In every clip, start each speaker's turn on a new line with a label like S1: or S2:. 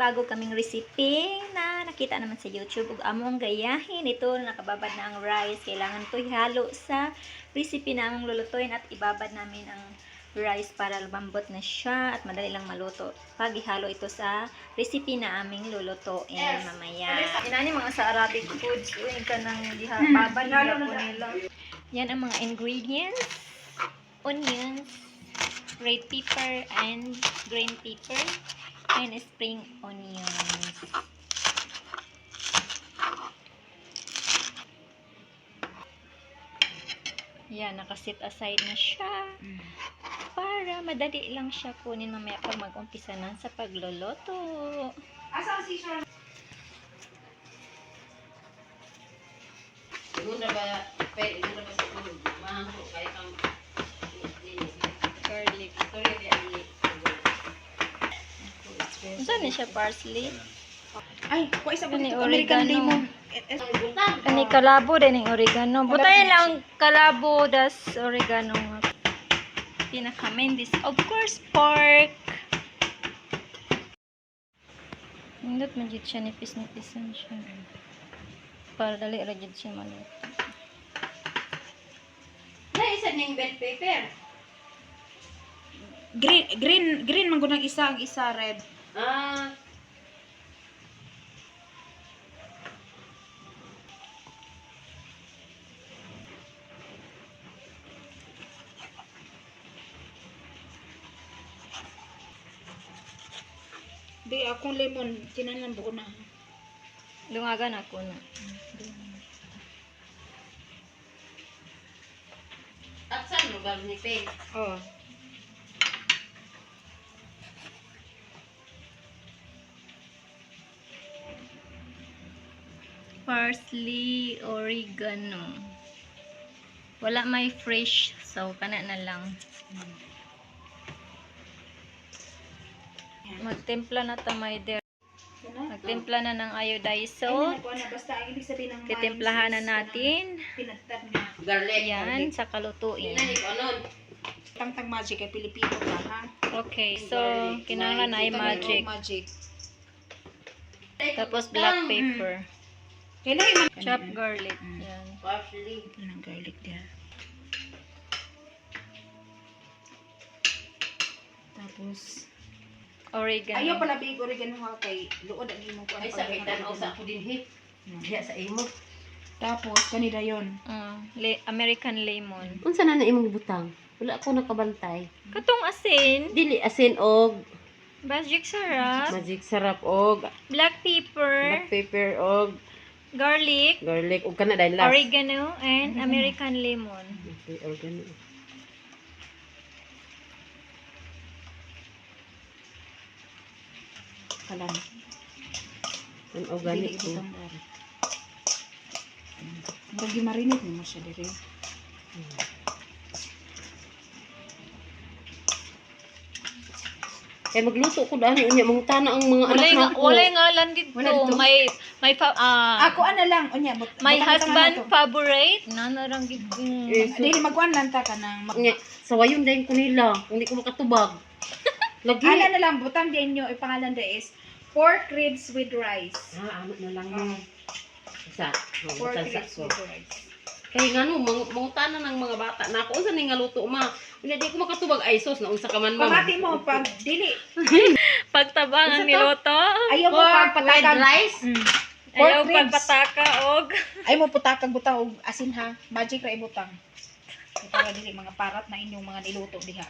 S1: bago kaming recipe na nakita naman sa YouTube ug among gayahin. Ito nakababad na ang rice. Kailangan to ihalo sa recipe na among lulutuin at ibabad namin ang rice para lumambot na siya at madali lang maluto. Pag ihalo ito sa recipe na aming lulutuin mamaya. Inani mga sa Arabic foods. Uy ka nang diha babad na po nila. Yan ang mga ingredients. Onions red pepper and green pepper and spring onions. Yan, nakasit aside na siya. Para madali lang siya kunin mamaya pag mag-umpisa na sa pagluluto.
S2: Siguro na ba, pwede mo na ba sa tulog? Mahangko kahit ang
S1: Garlic.
S2: Sorry, ali.
S1: Saan na siya parsley?
S3: Ay, kuha isa
S1: Kani
S3: ko American
S1: oregano.
S3: lemon. Eh, eh,
S1: Kani kalabo din yung oregano. Butayin lang ang kalabo das oregano. Pinaka main dish. Of course, pork. Nindot man jud siya nipis-nipisan siya. Para dali ra jud siya maluto.
S2: Na isa ning bell pepper.
S3: green, green, green man gunang isa, ang isa red.
S2: Ah,
S3: Di akong lemon, kinahanglan buo na.
S1: Lungagan ako na.
S2: at saan lugar ni Pen?
S3: Oh.
S1: Parsley, oregano. Wala may fresh, so kana na lang. Magtimpla na ta may der. Magtimpla na ng iodized salt.
S3: Kuha na, basta ang ibig sabihin ng
S1: Titimplahan na natin.
S3: Pinagtag na.
S2: Garlic.
S1: Yan, sa kalutuin.
S3: Tangtang magic ay Pilipino ka, ha?
S1: Okay, so, kinahanglan na ay magic.
S3: magic.
S1: Tapos black pepper.
S3: Kailangan man.
S1: Chopped garlic. Yan.
S2: Parsley.
S3: Yan ang garlic diya. Tapos,
S1: Oregano.
S3: ayaw pala big oregano ha kay luod ang imong kuan.
S2: Ay, sakitan o sa ako din hit. Diya sa imo.
S3: Tapos, kanida yon.
S1: Mm, le- American lemon.
S2: Unsa na na imong butang? Wala ako nakabantay.
S1: Katong asin.
S2: Dili asin og
S1: Magic sarap.
S2: magic sarap og
S1: Black pepper.
S2: black pepper og
S1: Garlic.
S2: garlic ug kana dahil last.
S1: Oregano. And American lemon.
S2: Okay, organo.
S3: Kalan.
S2: Ang organic ko.
S3: Murag gimarinate mo siya dire.
S2: Kaya magluto ko dani unya mga tana ang mga
S1: Walay nga,
S2: anak ko.
S1: walay nga lang dito.
S3: Wala dito.
S1: May, may, fa- ah,
S3: Ako ana lang unya but
S1: my husband favorite. Nanarang gid.
S2: Eh, so,
S3: Dili magkuan lang ta ka nang mag-
S2: Nya, sawayon dahil ko nila. Kung di ko makatubag. Lagi.
S3: Ana na lang butang din nyo ipangalan da is pork ribs with rice.
S2: Ah, ano na lang
S3: Mm.
S2: mo. Isa. Oh,
S3: Pork ribs with rice.
S2: Kaya nga no, mga, mga tanan ng mga bata na ako. Unsa ni nga luto ma? Hindi di ko makatubag ay sos na unsa ka man ma.
S3: Pamati mo pag dili
S1: Pagtabang ang
S3: Isa to?
S1: niloto.
S3: ayaw mo
S2: Pork with
S3: pagpatakag.
S2: rice.
S3: Mm.
S1: Ayaw
S3: ribs.
S1: pagpataka og.
S3: Ayaw mo putakag butang og asin ha. Magic ra ibutang. Para dili mga parat na inyong mga niluto diha.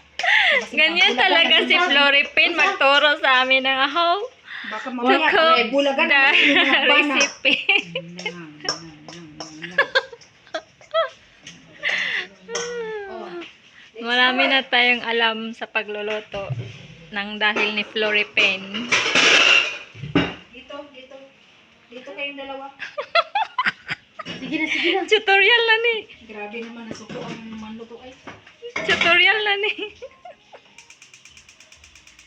S1: Ganyan
S3: bulagan
S1: talaga si Floripin magturo sa amin ng ahaw.
S3: Baka
S1: To
S3: mamaya
S1: cook
S3: bulagan
S1: the
S3: na
S1: recipe. Marami na tayong alam sa pagluluto nang dahil ni Floripin.
S3: Dito, kayong dalawa.
S2: Sige na, sige na.
S1: Tutorial na ni.
S3: Grabe naman nasuko ang manluto ay.
S1: Tutorial na ni.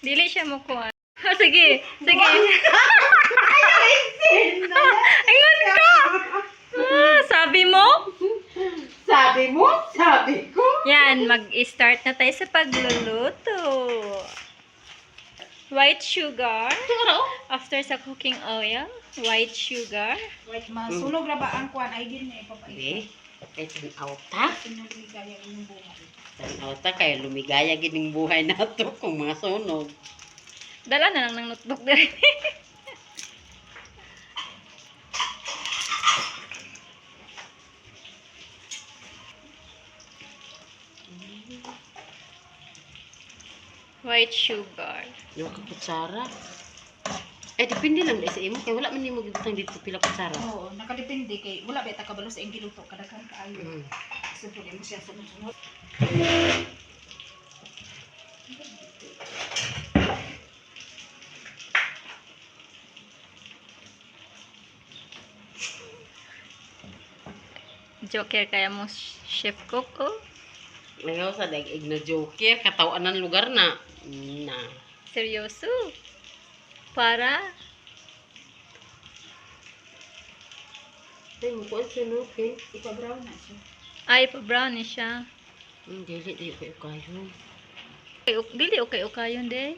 S1: Dili siya mo kuha. Ah, sige, sige. Ayun ka! Ah, sabi mo?
S2: Sabi mo, sabi ko.
S1: Yan, mag-start na tayo sa pagluluto. White sugar. After sa cooking oil, white sugar.
S3: Masunog ra ba ang kuan ay
S2: Be,
S3: na ipapait.
S2: kay tanaw
S3: buhay.
S2: Tanaw ta kay lumigaya gining buhay nato kung mga sunog.
S1: Dala na lang ng notebook diri. White sugar.
S2: Yung ka kutsara. Eh, depende lang dahil sa imo. Kaya wala man nimo gibutang dito pila kutsara.
S3: Oo, nakadepende kay wala ba ta kabalo sa imong giluto kadaghan kaayo.
S2: Mm.
S3: So pwede mo siya sa sunod.
S1: Joker kaya mo chef cook oh.
S2: Ngayon sa daig na joker, katawanan lugar na. Na.
S1: Seryoso. Para
S2: Ay, mo ko sunog eh.
S3: Ipa-brown na siya.
S1: ay pa brownie siya.
S2: Dili, dili ko kayo.
S1: Okay, ok- dili okay ukayon de.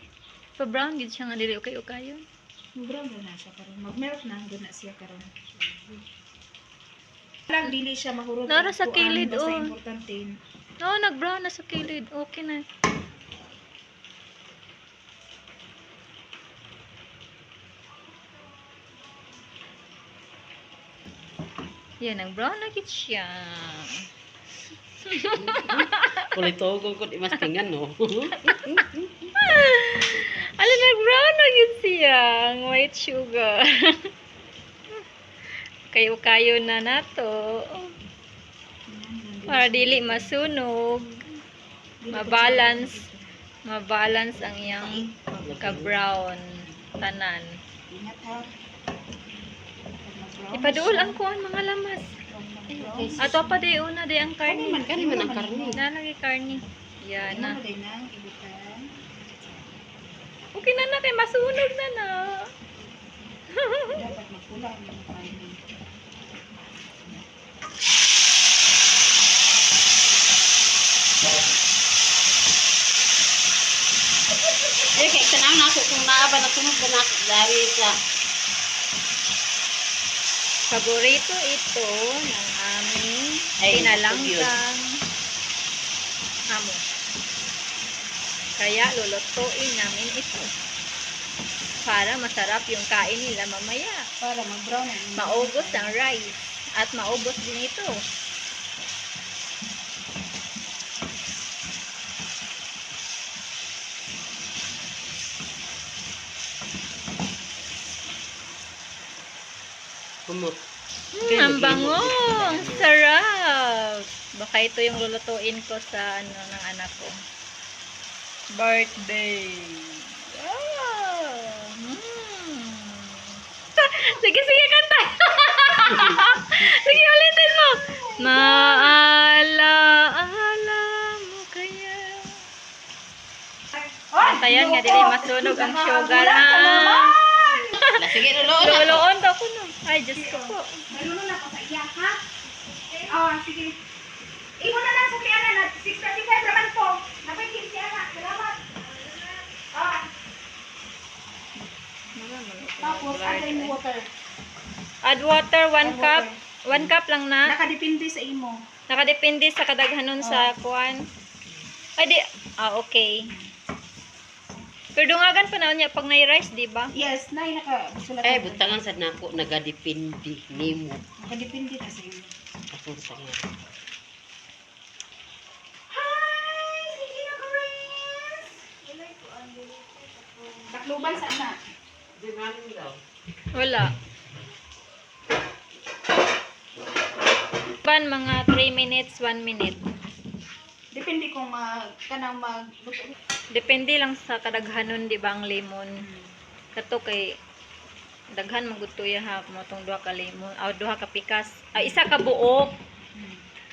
S1: Pa brown gid siya nga dili okay ukayon.
S3: Brown na na siya karon. Mag-melt na gud na siya karon. Lang dili siya mahurot.
S1: Nara sa kilid,
S3: basta
S1: oh. No, nag-brown na sa kilid. Okay na. Yan, nag-brown na gid siya.
S2: Kulitogo ko di mas tingan, no?
S1: Ala, nag-brown na gid siya. Ang white sugar. Kayo-kayo na nato. Para dili masunog. Ma-balance. Ma-balance ang iyang ka-brown tanan.
S3: Ingat ha.
S1: Ipaduol ang kuan mga lamas. Ato pa di una di ang karni.
S2: Kani man ang karne.
S1: Nalagi karni. Yan
S3: Ano
S1: na.
S3: din nang ibutan.
S1: Okay na na kay masunog na na.
S3: Dapat magpula ang mga kainin.
S2: Eh, kaya tanaw na ako kung naaba na tunog na ako dari sa
S1: Paborito ito ng aming
S2: Ay,
S1: pinalangkang amo. Kaya lulutuin namin ito. Para masarap yung kain nila mamaya.
S3: Para mag-brown
S1: Maubos ang rice. At maubos din ito.
S2: kumot.
S1: Mm, ang bango! Ang sarap! Baka ito yung lulutuin ko sa ano ng anak ko. Birthday! Ah! Mm. sige, sige, kanta! sige, ulitin mo! Maalaala mo kaya. Kantayan nga, dili masunog ang sugar, ha?
S2: Sige, luloon na.
S1: Luluon daw ko no. Ay, Diyos ko
S3: na ako sa iya, ha? Oh, sige. Imo na lang sa Ana, na 635 naman po. Napagin si Ana. Salamat. Ah, tapos, add in water.
S1: Add water, 1
S3: Add
S1: cup.
S3: water.
S1: 1 cup lang na.
S3: Nakadepende sa imo.
S1: Nakadepende sa kadaghanon sa kuan. Ay, di. Ah, okay. Pero dungagan pa na niya pag na-rice, di ba?
S3: Yes, nay nakasulat.
S2: Eh, butangan sa nako nagadepende nimo.
S3: Nakadepende na sa imo.
S2: Ako
S3: na, Chris! Takluban sa na.
S1: Wala. Ban mga 3 minutes, 1 minute.
S3: Depende kung mag, kanang mag,
S1: Depende lang sa kadaghanon, di ba, ang lemon. Kato kay daghan magutuya ha mo tong duha ka lemon aw duha ka pikas ah, isa ka buok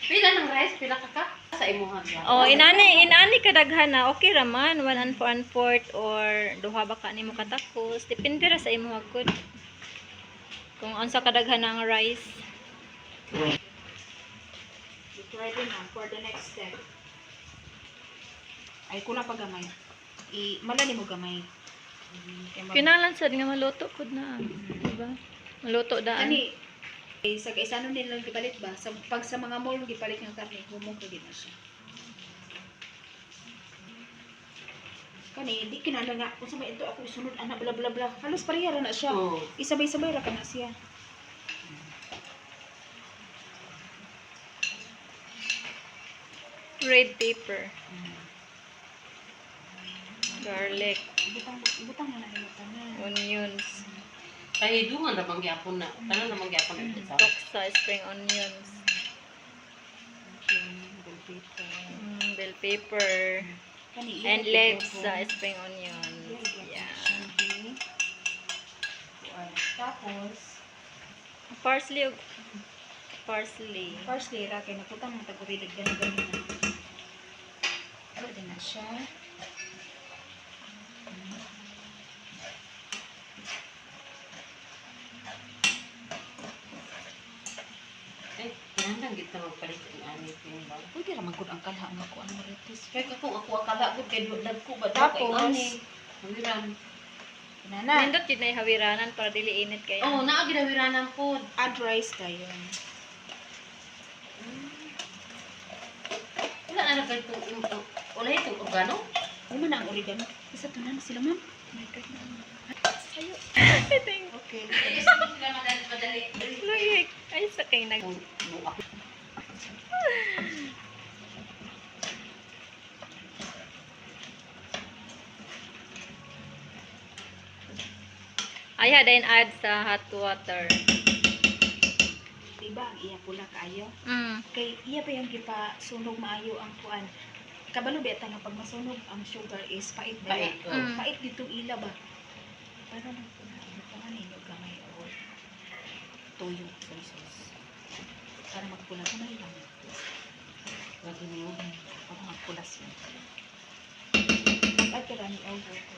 S2: Pila ng rice, pila ka ka? Sa imo ha.
S1: Oh, inani inani kadaghan na okay ra man one and four and fourth or duha ba ka nimo katapos depende ra sa imo hagkod kung unsa kadaghan ang rice
S3: ready na for the next step. Ay, kulang pa gamay. I, malali mo gamay.
S1: Kinalan sad nga maluto pud na. Diba? Maluto daan.
S3: Ani, eh, sa kaisano nila lang gipalit ba? Sa, pag sa mga mall gipalit ng karne, humong ko na siya. Kani, di kinala nga, kung sabay ito ako isunod, ana, bla bla bla. Halos pareha ra na siya. Isabay-sabay ra ka na siya.
S1: Red pepper. Garlic.
S3: Butang, butang na na tanan.
S1: Onions.
S2: Kaya dungan na mangyapon na. Ano na mangyapon na ito sa
S1: Toksa, spring onions.
S3: Bell pepper.
S1: Mm, bell pepper.
S3: Kani,
S1: And
S3: ilagay
S1: legs
S3: ko
S1: sa
S3: po.
S1: spring onions.
S3: Yeah.
S1: Yeah.
S3: Tapos,
S1: Parsley. ug- Parsley.
S3: parsley ra kay naputang ng tagurilid gani gani na. Ano din na siya.
S2: Eh, kinahanglan kita magpalit ang yung ba?
S3: Pwede ra magud ang kalha nga ko ang marites.
S2: Kaya kakong ako akala ko kay dudad ko ba
S3: Tapos,
S2: kay ani. Hawiran.
S3: Inana,
S1: Nindot yun na yung hawiranan para dili init kaya.
S2: Oh, naa ginawiranan po.
S3: add rice kayo.
S2: Wala na na kayo itong wala itong organo.
S3: Ano man ang oregano? Isa to na sila ma'am. My God.
S1: Sayo.
S3: Okay.
S2: Sila madali madali.
S1: Loyek. Ay, sa kay nag... Ay, then add sa hot water.
S3: Diba ang iya pula kaayo?
S1: Mm.
S3: Kay iya pa yung gipa sunog maayo ang kuan. Kabalo beta nga pag masunog ang sugar is pait ba?
S2: Pait. oh.
S1: Mm.
S3: Pait dito ila ba? Para lang po na ano pa nga ninyo gamay o toyo sa sauce. Para magpula ka na lang.
S2: Lagi niyo.
S3: Para magpula siya. Ay, kira ni Alvo ko.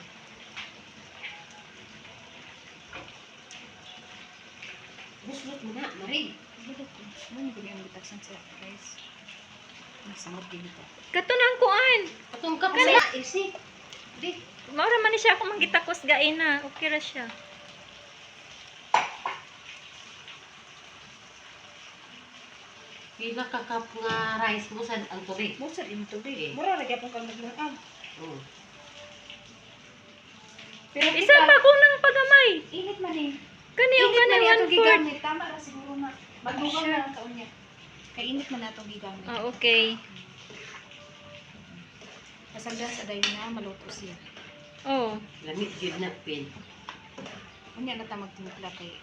S2: Buslot mo na, Marie.
S3: Bulot ko. Ano yung ang bitaksan sa rice? Nasamot din ito.
S1: Kato na ang kuan.
S2: Katong ka pala. Isi. Di.
S1: Maura man siya kung manggitakos gain na. Okay ra siya.
S2: Pila ka cup nga rice mo sa ang tubig.
S3: Mo sa din tubig.
S2: Eh.
S3: Mura lagi akong kang nagluag.
S2: Oh.
S3: Pero
S1: Isa pa ko ng pagamay.
S3: Init man eh.
S1: Kani
S3: man
S1: kani one
S3: gigamit. Tama ra siguro na. Magdugang na ang taon niya. Kay init man na itong gigamit.
S1: Ah, okay.
S3: Kasagdan sa dayon na maluto siya.
S1: Oh.
S2: Lamig yun na pin.
S3: Unya na ta magtimpla kay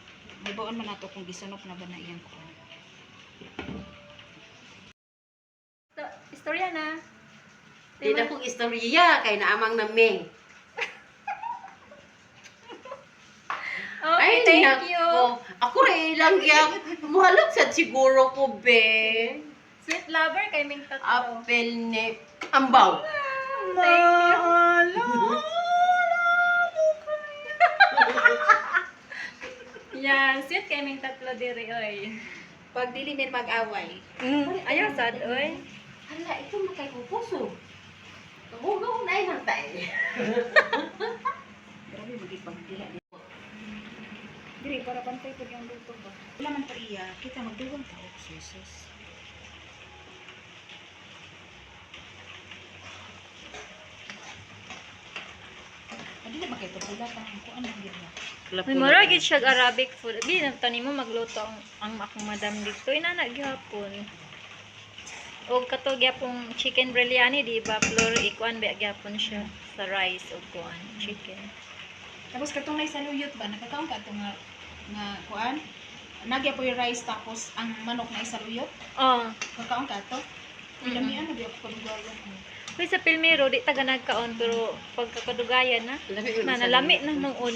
S3: may baon man nato kung gisunok na ba na iyang ko.
S1: Istorya na.
S2: Di na kong istorya kay naamang na Ming.
S1: Okay, thank
S2: nako.
S1: you.
S2: Ako rin lang yan. Muhalok sa siguro ko, be.
S1: Sweet lover kay Ming tatlo.
S2: Apel ni Ambaw.
S1: Thank you. Yan, sweet kay Ming tatlo diri oy.
S3: Pag dili min mag-away.
S1: Mm, ayaw sad oy.
S2: Hala, ito na kay pupuso. Hugaw na yung tayo.
S3: Grabe mo Dili para pantay pag yung luto ba. Wala man pa iya, kita magdugang tao susus. Adi na ba kayo pagulatan ang kuan lang yun?
S1: May mura gid siya Arabic food. Di na tani mo magluto ang, ang akong madam dito. Ina na gyapon. O kato gyapong chicken biryani di ba floor ikuan ba gyapon siya sa rice o kuan chicken.
S3: Tapos katong na isaluyot ba? Nakataon ka ito nga, kuan? Nagya po yung rice tapos ang manok na isaluyot?
S1: Oh,
S3: Kakaon ka?
S1: Mm-mm.
S3: Ilamian ko palugayan mo.
S1: Kaya sa Pilmero, di taga nagkaon, pero pagkakadugayan na,
S2: Lami
S1: na nalami na noon.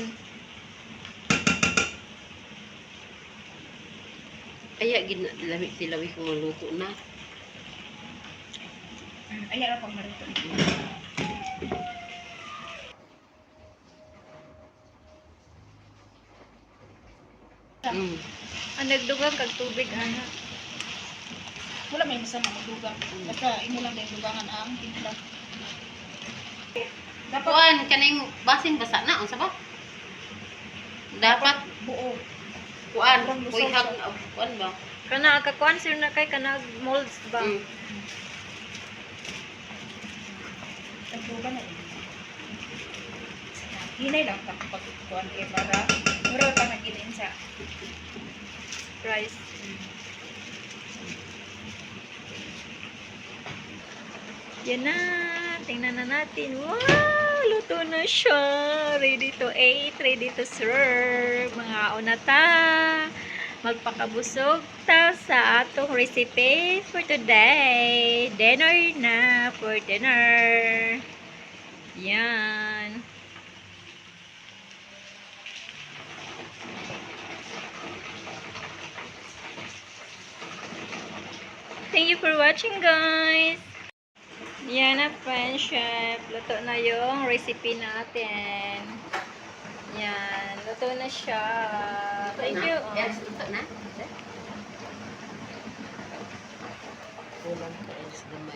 S2: Aya, gina, lami tilawi kung maluto na.
S3: Ayan na pang
S2: Mm.
S1: Ang nagdugang kag tubig, ana.
S3: Wala may masama magdugang. Basta imo lang din dugangan ang timpla. Dapat
S2: Kuan kaning basin basa na unsa ba? Dapat
S3: buo.
S2: kuan
S3: siya.
S2: kuan ba?
S1: Kana kakuan sir na kay kana molds ba?
S2: Mm.
S3: Tagtuban na. Hinay lang ka pagkuhan kay para mura pa na ginin sa
S1: Rice. Yan na. Tingnan na natin. Wow! Luto na siya. Ready to eat. Ready to serve. Mga una ta. Magpakabusog ta sa atong recipe for today. Dinner na for dinner. Yan. Thank you for watching, guys. Yan na, friendship. Luto na yung recipe natin. Yan. Luto na siya. Thank you.
S2: Yes, ito na.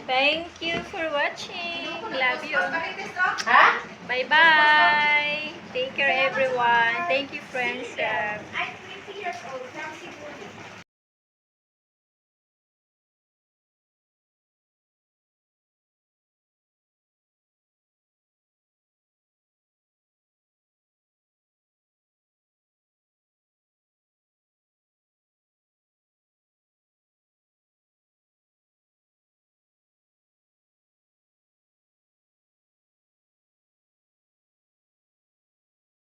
S1: Thank you for watching. Love you. Bye-bye. Take care, everyone. Thank you, friendship.